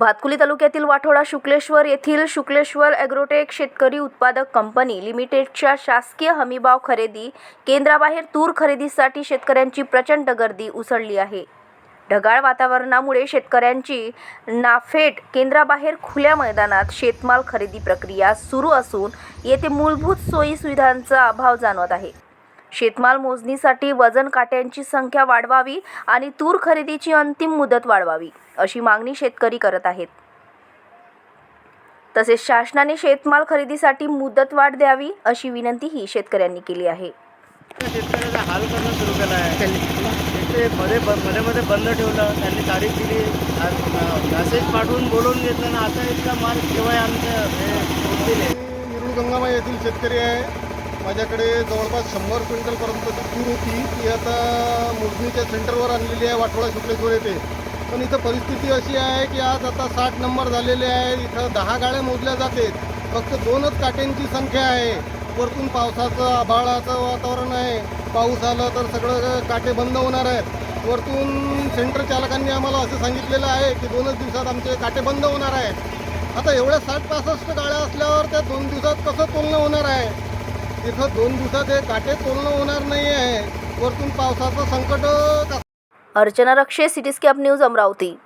भातकुली तालुक्यातील वाठोडा शुक्लेश्वर येथील शुक्लेश्वर ॲग्रोटेक शेतकरी उत्पादक कंपनी लिमिटेडच्या शासकीय हमीभाव खरेदी केंद्राबाहेर तूर खरेदीसाठी शेतकऱ्यांची प्रचंड गर्दी उसळली आहे. ढगाळ वातावरणामुळे शेतकऱ्यांची नाफेड केंद्राबाहेर खुल्या मैदानात शेतमाल खरेदी प्रक्रिया सुरू असून येथे मूलभूत सोयी सुविधांचा अभाव जाणवत आहे. शेतमाल मोजणीसाठी वजन काट्यांची संख्या वाढवावी आणि तूर खरेदीची अंतिम मुदत वाढवावी अशी मागणी शेतकरी करत आहेत. तसेच शासनाने शेतमाल खरेदीसाठी मुदतवाढ द्यावी अशी विनंतीही शेतकऱ्यांनी केली आहे. शेतकऱ्याचा हाल करणं सुरू केलं आहे. ते मध्ये मध्ये मध्ये बंद ठेवलं त्यांनी तारीख दिली. मेसेज पाठवून बोलवून घेतलं ना आता इतका माल केव्हा आमच्या. निरुळ गंगामाई येथील शेतकरी आहे. माझ्याकडे जवळपास शंभर क्विंटलपर्यंतची तूर होती. ती आता मोजणीच्या सेंटरवर आणलेली आहे वाटोळा शुक्लेश्वर येथे. पण इथं परिस्थिती अशी आहे की आज आता साठ नंबर झालेले आहे इथं दहा गाड्या मोजल्या जाते फक्त दोनच काट्यांची संख्या आहे. वरतून पावसाचं आभाळाचं वातावरण आहे. पाऊस आलं तर सगळं काटे बंद होणार आहेत. वरतून सेंटर चालकांनी आम्हाला असं सांगितलेलं आहे की दोनच दिवसात आमचे काटे बंद होणार आहेत. आता एवढ्या साठ पासष्ट गाड्या असल्यावर त्या दोन दिवसात कसं तोलणं होणार आहे? तिथं दोन दिवसात हे काटे पूर्ण होणार नाही आहे वरतून पावसाचं संकट अर्चना रक्षे सिटीस्कॅप न्यूज अमरावती.